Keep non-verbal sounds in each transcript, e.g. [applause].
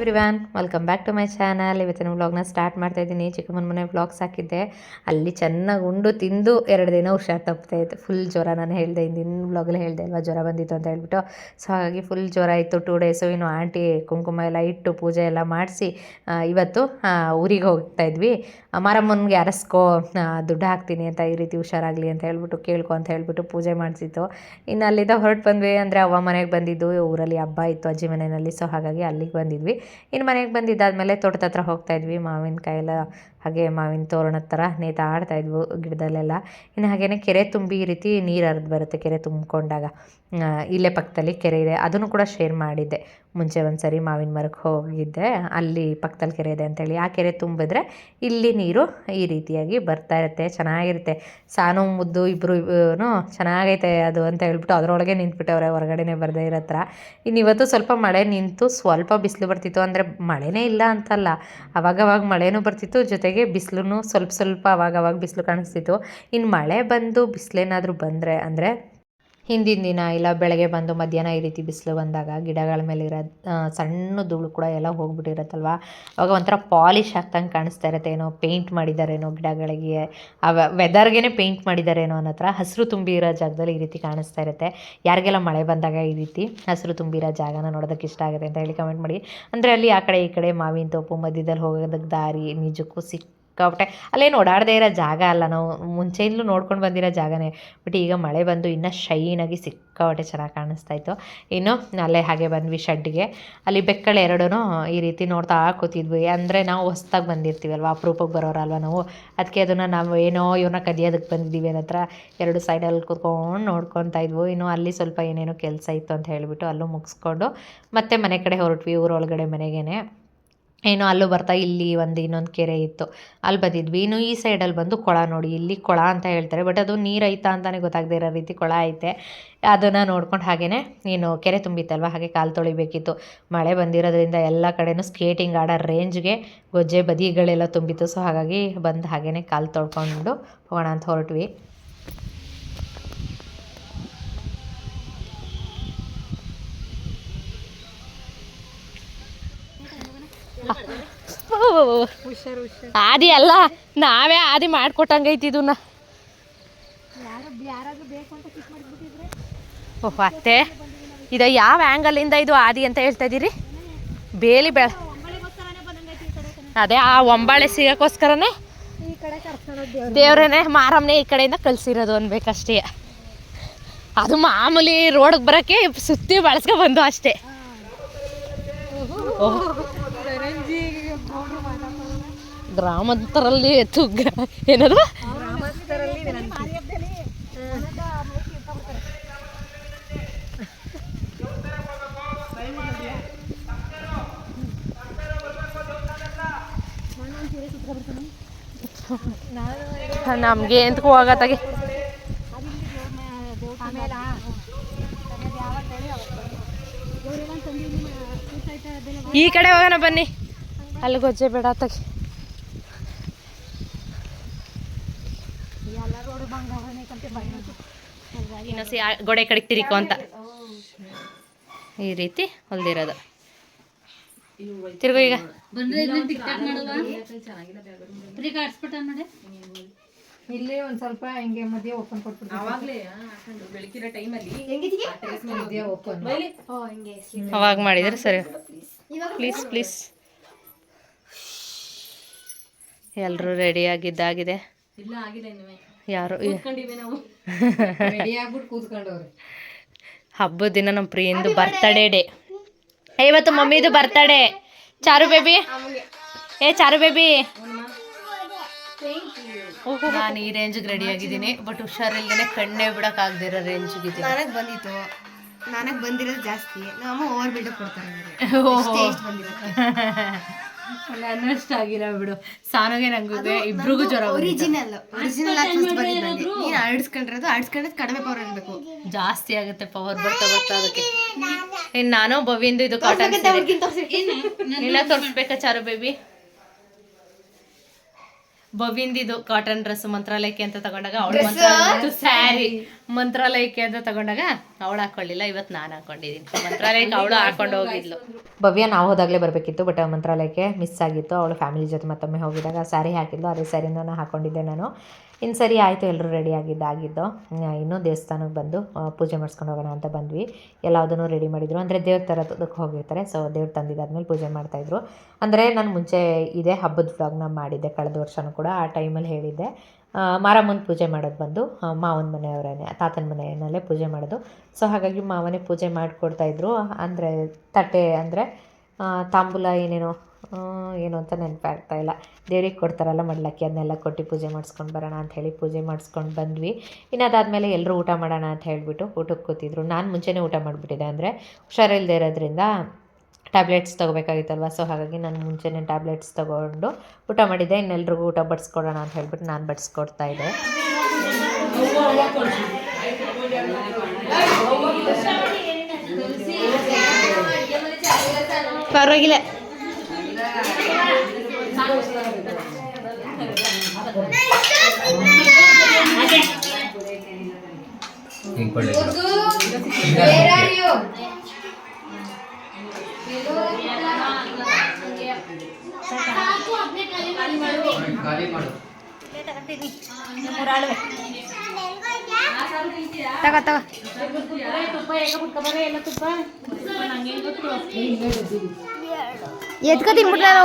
Hi everyone welcome back to my channel ಇವತ್ತಿನ ವ್ಲಾಗ್ನ start ಮಾಡ್ತಾ ಇದ್ದೀನಿ. ಚಿಕ್ಕಮ್ಮನ ಮನೆ ವ್ಲಾಗ್ಸ್ ಹಾಕಿದ್ದೆ. ಅಲ್ಲಿ ಚೆನ್ನಾಗಿ ಉಂಡು ತಿಂದು ಎರಡು ದಿನ ಹುಷಾರು ತಪ್ಪತ್ತಾ ಇತ್ತು. ಫುಲ್ ಜ್ವರ ನಾನು ಹೇಳಿದೆ ಹಿಂದಿನ ವ್ಲಾಗಲ್ಲಿ ಹೇಳಿದೆ ಅಲ್ವಾ? ಜ್ವರ ಬಂದಿತ್ತು ಅಂತ ಹೇಳ್ಬಿಟ್ಟು. ಸೊ ಹಾಗಾಗಿ ಫುಲ್ ಜ್ವರ ಇತ್ತು ಟೂ ಡೇಸು ಇನ್ನು ಆಂಟಿ ಕುಂಕುಮ ಎಲ್ಲ ಇಟ್ಟು ಪೂಜೆ ಎಲ್ಲ ಮಾಡಿಸಿ ಇವತ್ತು ಊರಿಗೆ ಹೋಗ್ತಾ ಇದ್ವಿ. ಮಾರಮ್ಮನಿಗೆ ಅರಸ್ಕೋ ದುಡ್ಡು ಹಾಕ್ತೀನಿ ಅಂತ ಈ ರೀತಿ ಹುಷಾರಾಗಲಿ ಅಂತ ಹೇಳ್ಬಿಟ್ಟು, ಕೇಳ್ಕೊ ಅಂತ ಹೇಳ್ಬಿಟ್ಟು ಪೂಜೆ ಮಾಡಿಸಿತ್ತು. ಇನ್ನು ಅಲ್ಲಿಂದ ಹೊರಟು ಬಂದ್ವಿ ಅಂದರೆ ಅವ್ವ ಮನೆಗೆ ಬಂದಿದ್ದು. ಊರಲ್ಲಿ ಹಬ್ಬ ಇತ್ತು ಅಜ್ಜಿ ಮನೆಯಲ್ಲಿ. ಸೊ ಹಾಗಾಗಿ ಅಲ್ಲಿಗೆ ಬಂದಿದ್ವಿ. ಇನ್ನು ಮನೆಗೆ ಬಂದಿದ್ದಾದಮೇಲೆ ತೋಟದ ಹತ್ರ ಹೋಗ್ತಾ ಇದ್ವಿ. ಮಾವಿನ ಎಲ್ಲ ಹಾಗೆ ಮಾವಿನ ತೋರಣದ ಥರ ನೇತಾಡ್ತಾ ಇದ್ವು ಗಿಡದಲ್ಲೆಲ್ಲ. ಇನ್ನು ಹಾಗೇನೆ ಕೆರೆ ತುಂಬಿ ಈ ರೀತಿ ನೀರು ಹರಿದು ಬರುತ್ತೆ, ಕೆರೆ ತುಂಬಿಕೊಂಡಾಗ. ಇಲ್ಲೇ ಪಕ್ಕದಲ್ಲಿ ಕೆರೆ ಇದೆ. ಅದನ್ನು ಕೂಡ ಶೇರ್ ಮಾಡಿದ್ದೆ. ಮುಂಚೆ ಒಂದು ಸರಿ ಮಾವಿನ ಮರಕ್ಕೆ ಹೋಗಿದ್ದೆ. ಅಲ್ಲಿ ಪಕ್ಕದಲ್ಲಿ ಕೆರೆ ಇದೆ ಅಂತೇಳಿ. ಆ ಕೆರೆ ತುಂಬಿದ್ರೆ ಇಲ್ಲಿ ನೀರು ಈ ರೀತಿಯಾಗಿ ಬರ್ತಾ ಇರುತ್ತೆ, ಚೆನ್ನಾಗಿರುತ್ತೆ. ಸಾನು, ಮುದ್ದು ಇಬ್ಬರು ಚೆನ್ನಾಗೈತೆ ಅದು ಅಂತ ಹೇಳ್ಬಿಟ್ಟು ಅದರೊಳಗೆ ನಿಂತ್ಬಿಟ್ಟವ್ರೆ, ಹೊರಗಡೆನೇ ಬರದೇ ಇರೋ ಹತ್ರ. ಇನ್ನು ಇವತ್ತು ಸ್ವಲ್ಪ ಮಳೆ ನಿಂತು ಸ್ವಲ್ಪ ಬಿಸಿಲು ಬರ್ತಿತ್ತು ಅಂದರೆ ಮಳೆನೇ ಇಲ್ಲ ಅಂತಲ್ಲ. ಅವಾಗವಾಗ ಮಳೆನೂ ಬರ್ತಿತ್ತು, ಜೊತೆಗೆ ಬಿಸಿಲು ಸ್ವಲ್ಪ ಸ್ವಲ್ಪ ಅವಾಗವಾಗ ಬಿಸಿಲು ಕಾಣಿಸ್ತಿತ್ತು. ಇನ್ನು ಮಳೆ ಬಂದು ಬಿಸಿಲೇನಾದರೂ ಬಂದರೆ ಅಂದರೆ ಹಿಂದಿನ ದಿನ ಇಲ್ಲ, ಬೆಳಗ್ಗೆ ಬಂದು ಮಧ್ಯಾಹ್ನ ಈ ರೀತಿ ಬಿಸಿಲು ಬಂದಾಗ ಗಿಡಗಳ ಮೇಲೆ ಇರೋ ಸಣ್ಣ ಧೂಳು ಕೂಡ ಎಲ್ಲ ಹೋಗ್ಬಿಟ್ಟಿರುತ್ತಲ್ವ? ಅವಾಗ ಒಂಥರ ಪಾಲಿಶ್ ಆಗ್ತಂಗೆ ಕಾಣಿಸ್ತಾ ಇರುತ್ತೆ. ಏನೋ ಪೇಂಟ್ ಮಾಡಿದ್ದಾರೇನೋ ಗಿಡಗಳಿಗೆ, ಆ ವೆದರ್ಗೆ ಪೇಂಟ್ ಮಾಡಿದ್ದಾರೇನೋ ಅನ್ನೋ ಥರ ಹಸಿರು ತುಂಬಿರೋ ಜಾಗದಲ್ಲಿ ಈ ರೀತಿ ಕಾಣಿಸ್ತಾ ಇರುತ್ತೆ. ಯಾರಿಗೆಲ್ಲ ಮಳೆ ಬಂದಾಗ ಈ ರೀತಿ ಹಸಿರು ತುಂಬಿರೋ ಜಾಗನ ನೋಡೋದಕ್ಕೆ ಇಷ್ಟ ಆಗುತ್ತೆ ಅಂತ ಹೇಳಿ ಕಮೆಂಟ್ ಮಾಡಿ. ಅಂದರೆ ಅಲ್ಲಿ ಆ ಕಡೆ ಈ ಕಡೆ ಮಾವಿನ ತೋಪು ಮಧ್ಯದಲ್ಲಿ ಹೋಗೋದಕ್ಕೆ ದಾರಿ, ನಿಜಕ್ಕೂ ಸಿಕ್ಕಾಪಟ್ಟೆ. ಅಲ್ಲೇನು ಓಡಾಡದೇ ಇರೋ ಜಾಗ ಅಲ್ಲ, ನಾವು ಮುಂಚೆಯಿಂದಲೂ ನೋಡ್ಕೊಂಡು ಬಂದಿರೋ ಜಾಗನೇ. ಬಟ್ ಈಗ ಮಳೆ ಬಂದು ಇನ್ನೂ ಶೈನಾಗಿ ಸಿಕ್ಕಾಪಟ್ಟೆ ಚೆನ್ನಾಗಿ ಕಾಣಿಸ್ತಾ ಇತ್ತು. ಇನ್ನು ಅಲ್ಲೇ ಹಾಗೆ ಬಂದ್ವಿ ಶಡ್ಡಿಗೆ. ಅಲ್ಲಿ ಬೆಕ್ಕಳು ಎರಡೂ ಈ ರೀತಿ ನೋಡ್ತಾ ಕೂತಿದ್ವಿ. ಅಂದರೆ ನಾವು ಹೊಸ್ದಾಗಿ ಬಂದಿರ್ತೀವಲ್ವ ಅಪರೂಪಕ್ಕೆ ಬರೋರಲ್ವ ನಾವು. ಅದಕ್ಕೆ ಅದನ್ನು ನಾವು ಏನೋ ಇವನ್ನ ಕದಿಯೋದಕ್ಕೆ ಬಂದಿದ್ದೀವಿ ಅನ್ನೋ ಹತ್ರ ಎರಡು ಸೈಡಲ್ಲಿ ಕೂತ್ಕೊಂಡು ನೋಡ್ಕೊತಾ ಇದ್ವು. ಇನ್ನು ಅಲ್ಲಿ ಸ್ವಲ್ಪ ಏನೇನೋ ಕೆಲಸ ಇತ್ತು ಅಂತ ಹೇಳಿಬಿಟ್ಟು ಅಲ್ಲೂ ಮುಗಿಸ್ಕೊಂಡು ಮತ್ತೆ ಮನೆ ಕಡೆ ಹೊರಟ್ವಿ, ಊರೊಳಗಡೆ ಮನೆಗೇನೆ. ಏನೋ ಅಲ್ಲೂ ಬರ್ತಾ ಇಲ್ಲಿ ಒಂದು ಇನ್ನೊಂದು ಕೆರೆ ಇತ್ತು. ಅಲ್ಲಿ ಬಂದಿದ್ವಿ. ಇನ್ನು ಈ ಸೈಡಲ್ಲಿ ಬಂದು ಕೊಳ ನೋಡಿ. ಇಲ್ಲಿ ಕೊಳ ಅಂತ ಹೇಳ್ತಾರೆ. ಬಟ್ ಅದು ನೀರು ಐತಾ ಅಂತಲೇ ಗೊತ್ತಾಗದೇ ಇರೋ ರೀತಿ ಕೊಳ ಐತೆ. ಅದನ್ನು ನೋಡ್ಕೊಂಡು ಹಾಗೇ ನೀನು ಕೆರೆ ತುಂಬಿತ್ತಲ್ವ? ಹಾಗೆ ಕಾಲು ತೊಳಿಬೇಕಿತ್ತು. ಮಳೆ ಬಂದಿರೋದ್ರಿಂದ ಎಲ್ಲ ಕಡೆನೂ ಸ್ಕೇಟಿಂಗ್ ಆಡೋ ರೇಂಜ್ಗೆ ಗೊಜ್ಜೆ, ಬದಿಗಳೆಲ್ಲ ತುಂಬಿತ್ತು. ಸೊ ಹಾಗಾಗಿ ಬಂದು ಹಾಗೇ ಕಾಲು ತೊಳ್ಕೊಂಡು ಹೋಗೋಣ ಅಂತ ಹೊರಟ್ವಿ. ಆದಿ ಅಲ್ಲ ನಾವೇ ಆದಿ ಮಾಡ್ಕೊಟ್ಟಂಗೈತಿ ಇದನ್ನ. ಓಹ್ ಅತ್ತೆ ಇದು ಯಾವ ಆ್ಯಂಗಲಿಂದ ಇದು ಆದಿ ಅಂತ ಹೇಳ್ತಾ ಇದ್ದೀರಿ? ಬೇಲಿ ಬೆಳ ಅದೇ ಆ ಒಂಬಾಳೆ ಸಿಗಕ್ಕೋಸ್ಕರನೇ ದೇವ್ರೇನೆ ಮಾರಮ್ಮನೆ ಈ ಕಡೆಯಿಂದ ಕಳ್ಸಿರೋದು ಅನ್ಬೇಕಷ್ಟೇ. ಅದು ಮಾಮೂಲಿ ರೋಡ್ಗೆ ಬರೋಕ್ಕೆ ಸುತ್ತಿ ಬಳಸ್ಕೊ ಬಂದು ಅಷ್ಟೇ. ಓಹ್ ಗ್ರಾಮಾಂತರಲ್ಲಿ ತುಗ್ಗ ಏನದು ನಮ್ಗೆ ಎಂತಕ್ಕೂ ಹೋಗತ್ತಾಗೆ ಈ ಕಡೆ ಹೋಗೋಣ ಬನ್ನಿ. ಅಲ್ಲಿ ಗೊಜ್ಜೆ ಬೇಡ ತಗಿ ಇನ್ನೊಸಿ ಗೋಡೆ ಕಡೆಗೆ ತಿರಿಕೋ ಅಂತ. ಈ ರೀತಿ ಹೊಲ್ದಿರೋದು. ತಿರ್ಗೋ ಈಗ ಇಲ್ಲೇ ಒಂದ್ ಸ್ವಲ್ಪ ಹಿಂಗೆ ಮಧ್ಯ ಓಪನ್ ಕೊಟ್ಬಿಡ್ತೀವಿ ಮಧ್ಯ ಓಪನ್ ಅವಾಗ ಮಾಡಿದ್ರೆ ಸರಿ. Please please. ಎಲ್ಲರೂ ರೆಡಿ ಆಗಿದ್ದಾಗಿದೆ. ಆಗಿದೆ ರೆಡಿ ಆಗ್ಬಿಟ್ಟು ಹಬ್ಬ ಹಬ್ಬದ ದಿನ ನಮ್ಮ ಪ್ರಿಯಿಂದ ಬರ್ತಡೇ ಡೇ ಇವತ್ತು ಮಮ್ಮಿದು ಬರ್ತಡೇ ಚಾರು ಬೇಬಿ ಏ ಚಾರು ಬೇಬಿ ನಾನು ಈ ರೇಂಜ್ಗೆ ರೆಡಿ ಆಗಿದ್ದೀನಿ ಬಟ್ ಹುಷಾರಿಲ್ಲದೆ ಕಣ್ಣೇ ಬಿಡೋಕ್ಕಾಗದಿರೋ ಆಗದಿರೋ ಇದೆ ನನಗೆ ಬಂದಿತ್ತು. ನನಗೆ ಬಂದಿರೋದು ಜಾಸ್ತಿ. ನಮ್ಮ ಓವರ್ ಬಿಲ್ಡಪ್ ಕೊಡ್ತಾರೆ [laughs] ನನ್ನಷ್ಟು ಆಗಿಲ್ಲ ಬಿಡು. ಸಾನೋಗೆ ನಂಗೆ ಇಬ್ರಿಗೂ ಜ್ವರ ಒರಿಜಿನಲ್ ಒರಿಜಿನಲ್ ನೀನು ಆಡಿಸ್ಕೊಂಡಿರೋದು ಆಡಿಸ್ಕೊಂಡ್ರೆ ಕಡಿಮೆ ಪವರ್ ಇರಬೇಕು. ಜಾಸ್ತಿ ಆಗುತ್ತೆ ಪವರ್ ಬರ್ತಾ ಬರ್ತಾ ಅದಕ್ಕೆ. ಇನ್ನು ನಾನು ಬವಿಂದು ಇದು ಕಾಟನ್ ಇಲ್ಲ ತೋರಿಸ್ಬೇಕಾ ಚಾರು ಬೇಬಿ ಭವಿಂದಿದು ಕಾಟನ್ ಡ್ರೆಸ್ ಮಂತ್ರಾಲಯಕ್ಕೆ ಅಂತ ತಗೊಂಡಾಗ ಅವಳು ಸ್ಯಾರಿ ಮಂತ್ರಾಲಯಕ್ಕೆ ಅಂತ ತಗೊಂಡಾಗ ಅವಳು ಹಾಕೊಳ್ಳಿಲ್ಲ ಇವತ್ತು ನಾನು ಹಾಕೊಂಡಿದ್ದೀನಿ. ಮಂತ್ರಾಲಯಕ್ಕೆ ಅವಳು ಹಾಕೊಂಡು ಹೋಗಿದ್ಲು. ಭವ್ಯ ನಾವು ಹೋದಾಗಲೇ ಬರಬೇಕಿತ್ತು ಬಟ್ ಮಂತ್ರಾಲಯಕ್ಕೆ ಮಿಸ್ ಆಗಿತ್ತು. ಅವಳು ಫ್ಯಾಮಿಲಿ ಜೊತೆ ಮತ್ತೊಮ್ಮೆ ಹೋಗಿದಾಗ ಸ್ಯಾರಿ ಹಾಕಿದ್ಲು ಅದೇ ಸ್ಯಾರಿನ ನಾನು ಹಾಕೊಂಡಿದ್ದೆ ನಾನು. ಇನ್ನು ಸರಿ ಆಯಿತು ಎಲ್ಲರೂ ರೆಡಿ ಆಗಿದ್ದು ಆಗಿದ್ದು. ಇನ್ನೂ ದೇವಸ್ಥಾನಕ್ಕೆ ಬಂದು ಪೂಜೆ ಮಾಡಿಸ್ಕೊಂಡು ಹೋಗೋಣ ಅಂತ ಬಂದ್ವಿ. ಎಲ್ಲದನ್ನು ರೆಡಿ ಮಾಡಿದ್ರು. ಅಂದರೆ ದೇವ್ರ ಥರದಕ್ಕೆ ಹೋಗಿರ್ತಾರೆ. ಸೊ ದೇವ್ರು ತಂದಿದ್ದಾದ್ಮೇಲೆ ಪೂಜೆ ಮಾಡ್ತಾಯಿದ್ರು ಅಂದರೆ ನಾನು ಮುಂಚೆ ಇದೇ ಹಬ್ಬದ ವ್ಲಾಗ್ನ ಮಾಡಿದ್ದೆ. ಕಳೆದ ವರ್ಷನೂ ಕೂಡ ಆ ಟೈಮಲ್ಲಿ ಹೇಳಿದ್ದೆ. ಮಾರಮ್ಮನ ಪೂಜೆ ಮಾಡೋದು ಬಂದು ಮಾವನ ಮನೆಯವರೇ ತಾತನ ಮನೆಯಲ್ಲೇ ಪೂಜೆ ಮಾಡೋದು. ಸೊ ಹಾಗಾಗಿ ಮಾವನೇ ಪೂಜೆ ಮಾಡಿಕೊಡ್ತಾಯಿದ್ರು ಅಂದರೆ ತಟ್ಟೆ ಅಂದರೆ ತಾಂಬೂಲ ಏನೇನೋ ಏನು ಅಂತ ನೆನಪಾಗ್ತಾ ಇಲ್ಲ. ದೇವ್ರಿಗೆ ಕೊಡ್ತಾರಲ್ಲ ಮಡ್ಲಕ್ಕಿ, ಅದನ್ನೆಲ್ಲ ಕೊಟ್ಟು ಪೂಜೆ ಮಾಡಿಸ್ಕೊಂಡು ಬರೋಣ ಅಂತ ಹೇಳಿ ಪೂಜೆ ಮಾಡಿಸ್ಕೊಂಡು ಬಂದ್ವಿ. ಇನ್ನು ಅದಾದಮೇಲೆ ಎಲ್ಲರೂ ಊಟ ಮಾಡೋಣ ಅಂತ ಹೇಳಿಬಿಟ್ಟು ಊಟಕ್ಕೆ ಕೂತಿದ್ರು. ನಾನು ಮುಂಚೆನೇ ಊಟ ಮಾಡಿಬಿಟ್ಟಿದ್ದೆ. ಅಂದರೆ ಹುಷಾರಿಲ್ಲದೆ ಇರೋದ್ರಿಂದ ಟ್ಯಾಬ್ಲೆಟ್ಸ್ ತೊಗೋಬೇಕಾಗಿತ್ತಲ್ವ? ಸೊ ಹಾಗಾಗಿ ನಾನು ಮುಂಚೆನೇ ಟ್ಯಾಬ್ಲೆಟ್ಸ್ ತೊಗೊಂಡು ಊಟ ಮಾಡಿದ್ದೆ. ಇನ್ನೆಲ್ರಿಗೂ ಊಟ ಬಡಿಸ್ಕೊಡೋಣ ಅಂತ ಹೇಳ್ಬಿಟ್ಟು ನಾನು ಬಡಿಸ್ಕೊಡ್ತಾ ಇದ್ದೆ. ಪರವಾಗಿಲ್ಲ. ತಗೋ ತಗೋ ಎತ್ಕೊ ತಿನ್ಬಿಟ್ಟು ನಾನು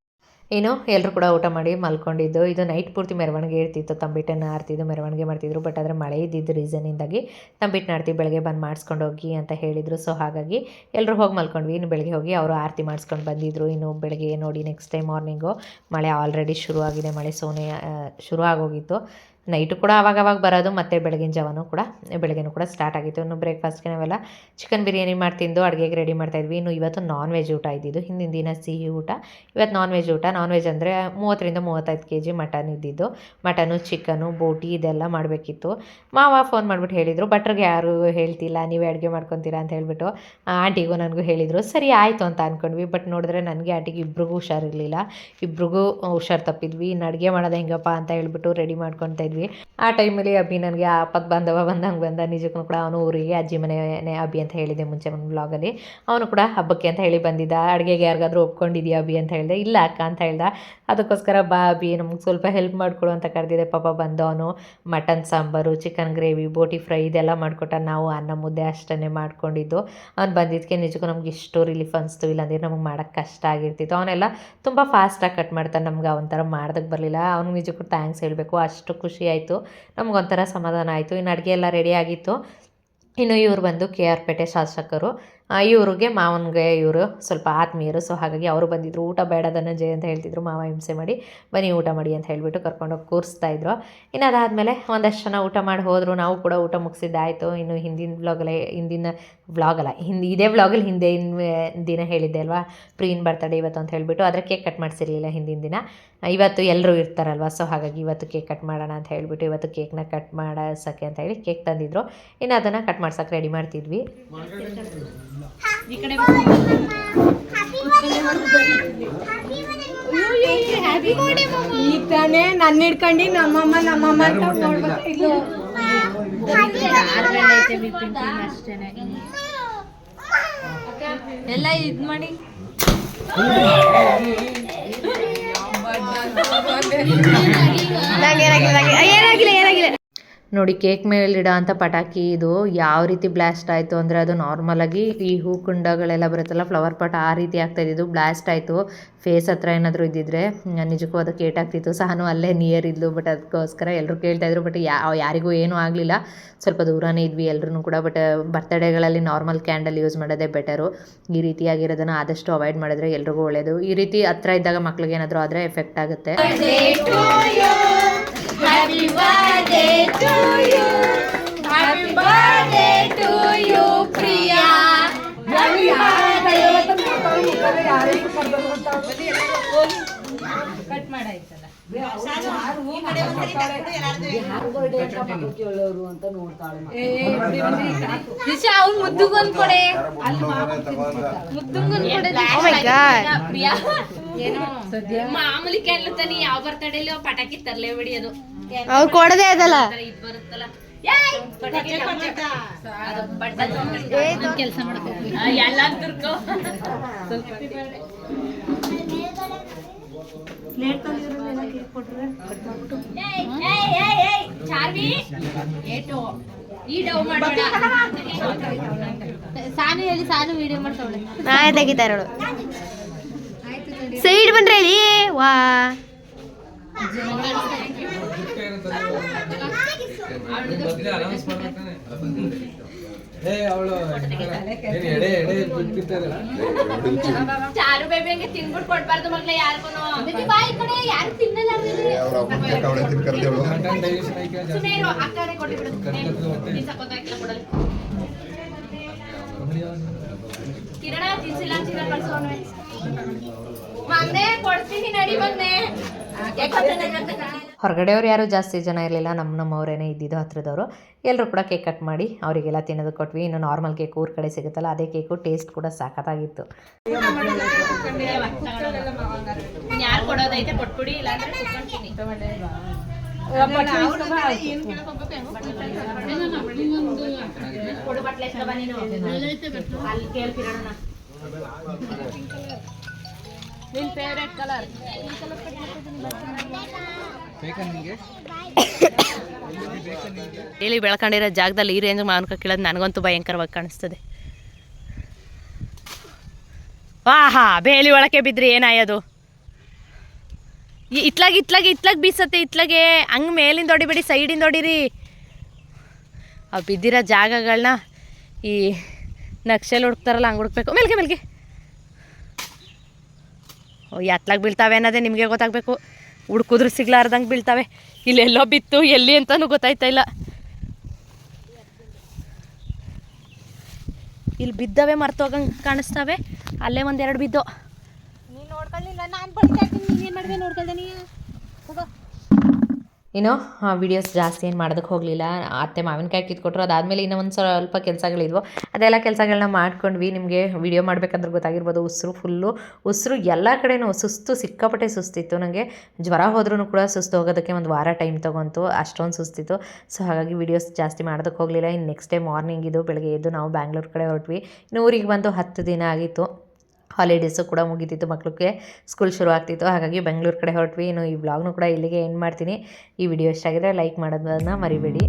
ಏನು ಎಲ್ಲರೂ ಕೂಡ ಊಟ ಮಾಡಿ ಮಲ್ಕೊಂಡಿದ್ದು. ಇದು ನೈಟ್ ಪೂರ್ತಿ ಮೆರವಣಿಗೆ ಇರ್ತಿತ್ತು. ತಂಬಿಟ್ಟನ್ನು ಆರ್ತಿದ್ದು, ಮೆರವಣಿಗೆ ಮಾಡ್ತಿದ್ರು. ಬಟ್ ಆದರೆ ಮಳೆ ಇದ್ದಿದ್ದು ರೀಸನಿಂದಾಗಿ ತಂಬಿಟ್ಟು ಆರ್ತಿ ಬೆಳಗ್ಗೆ ಬಂದು ಮಾಡಿಸ್ಕೊಂಡು ಹೋಗಿ ಅಂತ ಹೇಳಿದರು. ಸೊ ಹಾಗಾಗಿ ಎಲ್ಲರೂ ಹೋಗಿ ಮಲ್ಕೊಂಡ್ವಿ. ಇನ್ನು ಬೆಳಗ್ಗೆ ಹೋಗಿ ಅವರು ಆರತಿ ಮಾಡಿಸ್ಕೊಂಡು ಬಂದಿದ್ರು. ಇನ್ನು ಬೆಳಗ್ಗೆ ನೋಡಿ ನೆಕ್ಸ್ಟ್ ಡೇ ಮಾರ್ನಿಂಗು ಮಳೆ ಆಲ್ರೆಡಿ ಶುರುವಾಗಿದೆ. ಮಳೆ ಸೋನೆ ಶುರು ಆಗೋಗಿತ್ತು ನೈಟು ಕೂಡ ಅವಾಗ ಬರೋದು, ಮತ್ತು ಬೆಳಗಿನ ಜಾವನೂ ಕೂಡ, ಬೆಳಗ್ಗೆನೂ ಕೂಡ ಸ್ಟಾರ್ಟ್ ಆಗಿತ್ತು. ಇನ್ನು ಬ್ರೇಕ್ಫಾಸ್ಟ್ಗೆ ನಾವೆಲ್ಲ ಚಿಕನ್ ಬಿರಿಯಾನಿ ಮಾಡಿ ತಿಂದು ಅಡುಗೆಗೆ ರೆಡಿ ಮಾಡ್ತಾಯಿದ್ವಿ ಇನ್ನು ಇವತ್ತು ನಾನ್ ವೆಜ್ ಊಟ ಇದ್ದಿದ್ದು. ಹಿಂದಿನ ದಿನ ಸಿಹಿ ಊಟ. ಇವತ್ತು ನಾನ್ ವೆಜ್ ಊಟ. ನಾನ್ ವೆಜ್ ಅಂದರೆ ಮೂವತ್ತರಿಂದ ಮೂವತ್ತೈದು ಕೆ ಜಿ ಮಟನ್ ಇದ್ದಿದ್ದು. ಮಟನು ಚಿಕನು ಬೋಟಿ ಇದೆಲ್ಲ ಮಾಡಬೇಕಿತ್ತು. ಮಾವ ಫೋನ್ ಮಾಡಿಬಿಟ್ಟು ಹೇಳಿದರು ಬಟ್ರಿಗೆ ಯಾರು ಹೇಳ್ತಿಲ್ಲ? ನೀವೇ ಅಡುಗೆ ಮಾಡ್ಕೊತೀರಾ? ಅಂತ ಹೇಳಿಬಿಟ್ಟು ಆಂಟಿಗೂ ನನಗೂ ಹೇಳಿದರು, ಸರಿ ಆಯಿತು ಅಂತ ಅಂದ್ಕೊಂಡ್ವಿ ಬಟ್ ನೋಡಿದ್ರೆ ನನಗೆ ಆಂಟಿಗೆ ಇಬ್ರಿಗೂ ಹುಷಾರಿರಲಿಲ್ಲ. ಇಬ್ರಿಗೂ ಹುಷಾರು ತಪ್ಪಿದ್ವಿ. ಇನ್ನು ಅಡುಗೆ ಮಾಡೋದು ಹೆಂಗಪ್ಪ? ಅಂತ ಹೇಳ್ಬಿಟ್ಟು ರೆಡಿ ಮಾಡ್ಕೊತಾ ಇದ್ವಿ. ಆ ಟೈಮಲ್ಲಿ ಅಭಿ ನನಗೆ ಆಪತ್ ಬಂದವ, ಬಂದಂಗೆ ಬಂದ, ನಿಜಕ್ಕೂ ಕೂಡ ಅವನು ಊರಿಗೆ, ಅಜ್ಜಿ ಮನೆನೇ ಅಭಿ ಅಂತ ಹೇಳಿದೆ ಮುಂಚೆ ಒಂದು ಬ್ಲಾಗಲ್ಲಿ ಅವನು ಕೂಡ ಹಬ್ಬಕ್ಕೆ ಅಂತ ಹೇಳಿ ಬಂದಿದ್ದ. ಅಡುಗೆಗೆ ಯಾರಿಗಾದರೂ ಒಪ್ಕೊಂಡಿದ್ಯಾ ಅಭಿ ಅಂತ ಹೇಳಿದೆ, ಇಲ್ಲ ಅಕ್ಕ ಅಂತ ಹೇಳ್ದ. ಅದಕ್ಕೋಸ್ಕರ ಬಾ ಅಭಿ, ನಮ್ಗೆ ಸ್ವಲ್ಪ ಹೆಲ್ಪ್ ಮಾಡಿಕೊಡು ಅಂತ ಕರೆದಿದೆ ಪಾಪ ಬಂದವನು ಮಟನ್, ಸಾಂಬಾರು ಚಿಕನ್ ಗ್ರೇವಿ ಬೋಟಿ ಫ್ರೈ ಇದೆಲ್ಲ ಮಾಡಿಕೊಟ್ಟ ನಾವು ಅನ್ನ ಮುದ್ದೆ ಅಷ್ಟನ್ನೇ ಮಾಡ್ಕೊಂಡಿದ್ದು. ಅವ್ನು ಬಂದಿದ್ದಕ್ಕೆ ನಿಜಕ್ಕೂ ನಮ್ಗೆ ಇಷ್ಟು ರಿಲೀಫ್ ಅನಿಸ್ತು. ಇಲ್ಲಾಂದರೆ ನಮಗೆ ಮಾಡೋಕ್ಕೆ ಕಷ್ಟ ಆಗಿರ್ತಿತ್ತು. ಅವನೆಲ್ಲ ತುಂಬ ಫಾಸ್ಟಾಗಿ ಕಟ್ ಮಾಡ್ತಾನೆ. ನಮ್ಗೆ ಅವನ ಮಾಡೋದಕ್ಕೆ ಬರಲಿಲ್ಲ. ಅವ್ನಿಗೆ ನಿಜಕ್ಕೂ ಥ್ಯಾಂಕ್ಸ್ ಹೇಳಬೇಕು. ಅಷ್ಟು ಖುಷಿ ಆಯಿತು. ನಮಗೊಂಥರ ಸಮಾಧಾನ ಆಯಿತು. ಇನ್ನು ಅಡುಗೆ ಎಲ್ಲ ರೆಡಿ ಆಗಿತ್ತು. ಇನ್ನು ಇವ್ರು ಬಂದು ಕೆ ಆರ್ ಪೇಟೆ ಶಾಸಕರು. ಇವ್ರಿಗೆ ಮಾವನಿಗೆ ಇವರು ಸ್ವಲ್ಪ ಆತ್ಮೀಯರು ಸೊ ಹಾಗಾಗಿ ಅವರು ಬಂದಿದ್ದರು ಊಟ ಬೇಡ, ಧನಂಜಯ ಅಂತ ಹೇಳ್ತಿದ್ರು. ಮಾವ ಹಿಂಸೆ ಮಾಡಿ, ಬನ್ನಿ ಊಟ ಮಾಡಿ ಅಂತ ಹೇಳಿಬಿಟ್ಟು ಕರ್ಕೊಂಡೋಗಿ ಕೂರಿಸ್ತಾ ಇದ್ರು. ಇನ್ನು ಅದಾದಮೇಲೆ ಒಂದಷ್ಟು ಜನ ಊಟ ಮಾಡಿ ಹೋದರು. ನಾವು ಕೂಡ ಊಟ ಮುಗಿಸಿದ್ದಾಯಿತು. ಇನ್ನು ಹಿಂದಿನ ವ್ಲಾಗಲ್ಲೇ ಹಿಂದಿನ ವ್ಲಾಗಲ್ಲ ಹಿಂದಿ, ಇದೇ ವ್ಲಾಗಲ್ಲಿ ಹಿಂದೆ ದಿನ ಹೇಳಿದ್ದೆ ಅಲ್ವಾ? ಪ್ರೀನ್ ಬರ್ತಡೆ ಇವತ್ತು ಅಂತ ಹೇಳಿಬಿಟ್ಟು ಆದರೆ ಕೇಕ್ ಕಟ್ ಮಾಡಿಸಿರಲಿಲ್ಲ ಹಿಂದಿನ ದಿನ. ಇವತ್ತು ಎಲ್ಲರೂ ಇರ್ತಾರಲ್ವ? ಸೊ ಹಾಗಾಗಿ ಇವತ್ತು ಕೇಕ್ ಕಟ್ ಮಾಡೋಣ ಅಂತ ಹೇಳಿಬಿಟ್ಟು ಇವತ್ತು ಕೇಕ್ನ ಕಟ್ ಮಾಡಿಸೋಕ್ಕೆ ಅಂತ ಹೇಳಿ ಕೇಕ್ ತಂದಿದ್ರು. ಇನ್ನು ಅದನ್ನು ಕಟ್ ಮಾಡ್ಸೋಕೆ ರೆಡಿ ಮಾಡ್ತಿದ್ವಿ. ಈಗ ತಾನೇ ನನ್ನ ಹಿಡ್ಕೊಂಡು ನಮ್ಮಮ್ಮ ನಮ್ಮಮ್ಮ ಅಂತ ಎಲ್ಲ ಇದ್ ಮಾಡಿ. ನಂಗೆ ಏನಾಗಿಲ್ಲ. ನಂಗೆ ಏನಾಗಿಲ್ಲ ಏನಾಗಿಲ್ಲ. ನೋಡಿ ಕೇಕ್ ಮೇಲಿಡೋ ಅಂಥ ಪಟಾಕಿ ಇದು ಯಾವ ರೀತಿ ಬ್ಲಾಸ್ಟ್ ಆಯಿತು ಅಂದರೆ ಅದು ನಾರ್ಮಲಾಗಿ ಈ ಹೂ ಕುಂಡಗಳೆಲ್ಲ ಬರುತ್ತಲ್ಲ ಫ್ಲವರ್ ಪಾಟ್ ಆ ರೀತಿ ಆಗ್ತಾ ಇದ್ದಿದ್ದು ಬ್ಲಾಸ್ಟ್ ಆಯಿತು. ಫೇಸ್ ಹತ್ರ ಏನಾದರೂ ಇದ್ದಿದ್ರೆ ನಿಜಕ್ಕೂ ಅದಕ್ಕೆ ಏಟಾಗ್ತಿತ್ತು ಸಹನು ಅಲ್ಲೇ ನಿಯರ್ ಇದ್ಲು ಬಟ್ ಅದಕ್ಕೋಸ್ಕರ ಎಲ್ಲರೂ ಕೇಳ್ತಾಯಿದ್ರು ಬಟ್ ಯಾ, ಯಾರಿಗೂ ಏನೂ ಆಗಲಿಲ್ಲ. ಸ್ವಲ್ಪ ದೂರನೇ ಇದ್ವಿ ಎಲ್ಲರೂ ಕೂಡ ಬಟ್ ಬರ್ತ್ಡೇಗಳಲ್ಲಿ ನಾರ್ಮಲ್ ಕ್ಯಾಂಡಲ್ ಯೂಸ್ ಮಾಡೋದೇ ಬೆಟರು ಈ ರೀತಿಯಾಗಿರೋದನ್ನು ಆದಷ್ಟು ಅವಾಯ್ಡ್ ಮಾಡಿದ್ರೆ ಎಲ್ರಿಗೂ ಒಳ್ಳೆಯದು ಈ ರೀತಿ ಹತ್ರ ಇದ್ದಾಗ ಮಕ್ಳಿಗೆ ಏನಾದರೂ ಆದರೆ ಎಫೆಕ್ಟ್ ಆಗುತ್ತೆ. ಅವ್ನು ಮುದ್ದುಗೊಂದ್ ಕೊಡೆ ಮಾಮೂಲಿ ಕ್ಯಾನ್ಲ ತಾನಿ ಯಾವ ಬರ್ತಡೇಲಿ ಪಟಾಕಿ ತರ್ಲೇಬೇಡಿ ಅದು. ಅವ್ರು ಕೊಡದೇ ಅದಲ್ಲ. ಇದ್ ಬರುತ್ತಲ್ಲ. ಯಾಯ್! ಪಟಾಕಿ? ಅದು ಕೆಲಸ ಎಲ್ಲ ತುರ್ಕೋ ಏಯ್, ಏಯ್, ಏಯ್, ಏಯ್, ಚಾರ್ವಿ ಏಟು ಈ ಡವ್ ಮಾಡಬೇಡ ಸಾನು ಹೇಳಿ ಸಾನು ವಿಡಿಯೋ ಮಾಡ್ತಾವಳೆ ನಾಳೆ ತೆಗಿತಾರೆ ಸೈಡ್ ಬಂದ್ರೆ ಹೇಳಿ ವಾ. ಎಡೆ ಬಿಟ್ಟಿರ್ತಾರೆ ಚಾರು ಬೇಬಿ ಹಂಗೆ ತಿನ್ಬಿಟ್ಟು ಕೊಡ್ಬಾರ್ದು ಮಕ್ಳು ಯಾರಿಗೂ ಬಾಯಿ ಕಡೆ ಯಾರು ತಿನ್ನಲ್ಲ ಕಂಟೆಂಟ್ ಡೈಜೆಷನ್ ಆಯ್ಕೆ ಸುಮ್ಮನೆ ಇರು ಆ ಕಡೆ ಕೊಟ್ಬಿಡು ನೀನ್ ಸಖತ್ತಾಗಿಲ್ಲ ಕೊಡಲ್ಲ ಕಿರಣ ತಿನ್ಸಿಲ್ಲ ಚಿನ್ನ ಕಳ್ಸು ಮಂದೆ ಕೊಡ್ತೀನಿ ನಡಿ ಮಗ್ನೆ ಹೊರಗಡೆಯವ್ರು ಯಾರೂ ಜಾಸ್ತಿ ಜನ ಇರಲಿಲ್ಲ ನಮ್ಮ ನಮ್ಮವರೇನೆ ಇದ್ದಿದ್ದು ಹತ್ರದವರು. ಎಲ್ಲರೂ ಕೂಡ ಕೇಕ್ ಕಟ್ ಮಾಡಿ ಅವರಿಗೆಲ್ಲ ತಿನ್ನೋದು ಕೊಟ್ವಿ. ಇನ್ನು ನಾರ್ಮಲ್ ಕೇಕ್ ಊರ ಕಡೆ ಸಿಗುತ್ತಲ್ಲ ಅದೇ ಕೇಕು ಟೇಸ್ಟ್ ಕೂಡ ಸಖತ್ತಾಗಿತ್ತು ನೀನು ಫೇವ್ರೆಟ್ ಕಲರ್ ಡೈಲಿ ಬೆಳ್ಕೊಂಡಿರೋ ಜಾಗದಲ್ಲಿ ಈ ರೇಂಜ್ ಮಾವಿನಕಾಯಿ ಕೀಳೋದು ನನಗಂತೂ ಭಯಂಕರವಾಗಿ ಕಾಣಿಸ್ತದೆ. ಆಹಾ ಬೇಲಿ ಒಳಕ್ಕೆ ಬಿದ್ರಿ ಏನಾಯೋದು ಈ- ಇತ್ಲಾಗ ಇತ್ಲಾಗ ಇತ್ಲಾಗ ಬೀಸತ್ತೆ ಇತ್ಲಾಗೆ. ಹಂಗೆ ಮೇಲಿಂದ ಹೊಡಿಬೇಡಿ ಸೈಡಿಂದ ಹೊಡಿರಿ. ಆ ಬಿದ್ದಿರೋ ಜಾಗಗಳನ್ನ ಈ ನಕ್ಷೆಲ್ ಹುಡುಕ್ತಾರಲ್ಲ ಹಂಗೆ ಹುಡುಕ್ಬೇಕು. ಮೇಲ್ಗೆ ಮೇಲ್ಗೆ. ಎತ್ಲಾಗ ಬೀಳ್ತಾವೆ ಅನ್ನೋದೇ ನಿಮಗೆ ಗೊತ್ತಾಗಬೇಕು. ಹುಡುಕಿದ್ರು ಸಿಗ್ಲಾರ್ದಂಗೆ ಬೀಳ್ತಾವೆ. ಇಲ್ಲೆಲ್ಲೋ ಬಿತ್ತು, ಎಲ್ಲಿ ಅಂತಲೂ ಗೊತ್ತಾಯ್ತಾ ಇಲ್ಲ. ಇಲ್ಲಿ ಬಿದ್ದವೆ, ಮರ್ತೋಗಂಗೆ ಕಾಣಿಸ್ತಾವೆ. ಅಲ್ಲೇ ಒಂದೆರಡು ಬಿದ್ದು. ನೀನು ನೋಡ್ಕೊಳ್ಳಿಲ್ಲ ನಾನು ಬಡಿತಾ ಇದ್ದೀನಿ ಏನು ಮಾಡಿದೆ ನೋಡ್ಕೊಳ್ದೆ ನೀ ಇನ್ನು ವೀಡಿಯೋಸ್ ಜಾಸ್ತಿ ಏನು ಮಾಡೋದಕ್ಕೆ ಹೋಗಲಿಲ್ಲ. ಅತ್ತೆ ಮಾವಿನಕಾಯಿ ಕಿತ್ಕೊಟ್ರು. ಅದಾದಮೇಲೆ ಇನ್ನೂ ಒಂದು ಸ್ವಲ್ಪ ಕೆಲಸಗಳಿದ್ವು ಅದೆಲ್ಲ ಕೆಲಸಗಳನ್ನ ಮಾಡ್ಕೊಂಡ್ವಿ. ನಿಮಗೆ ವಿಡಿಯೋ ಮಾಡಬೇಕಂದ್ರೆ ಗೊತ್ತಾಗಿರ್ಬೋದು. ಉಸಿರು ಫುಲ್ಲು ಉಸಿರು ಎಲ್ಲ ಕಡೆನೂ ಸುಸ್ತು, ಸಿಕ್ಕಾಪಟ್ಟೆ ಸುಸ್ತಿತ್ತು. ನನಗೆ ಜ್ವರ ಹೋದ್ರೂ ಕೂಡ ಸುಸ್ತು ಹೋಗೋದಕ್ಕೆ ಒಂದು ವಾರ ಟೈಮ್ ತೊಗೊಂತು. ಅಷ್ಟೊಂದು ಸುಸ್ತಿತ್ತು. ಸೊ ಹಾಗಾಗಿ ವೀಡಿಯೋಸ್ ಜಾಸ್ತಿ ಮಾಡೋದಕ್ಕೆ ಹೋಗಲಿಲ್ಲ. ಇನ್ನು ನೆಕ್ಸ್ಟ್ ಡೇ ಮಾರ್ನಿಂಗ್ ಇದು ಬೆಳಗ್ಗೆ ಎದ್ದು ನಾವು ಬ್ಯಾಂಗ್ಳೂರು ಕಡೆ ಹೊರಟ್ವಿ. ಇನ್ನು ಊರಿಗೆ ಬಂದು ಹತ್ತು ದಿನ ಆಗಿತ್ತು. ಹಾಲಿಡೇಸು ಕೂಡ ಮುಗೀತಿತ್ತು ಮಕ್ಕಳಿಗೆ ಸ್ಕೂಲ್ ಶುರು ಆಗ್ತಿತ್ತು. ಹಾಗಾಗಿ ಬೆಂಗಳೂರು ಕಡೆ ಹೊರಟ್ವಿ. ಇನ್ನು ಈ ವ್ಲಾಗ್ನು ಕೂಡ ಇಲ್ಲಿಗೆ ಎಂಡ್ ಮಾಡ್ತೀನಿ. ಈ ವಿಡಿಯೋ ಇಷ್ಟ ಆಗಿದ್ರೆ ಲೈಕ್ ಮಾಡೋದನ್ನು ಮರಿಬೇಡಿ.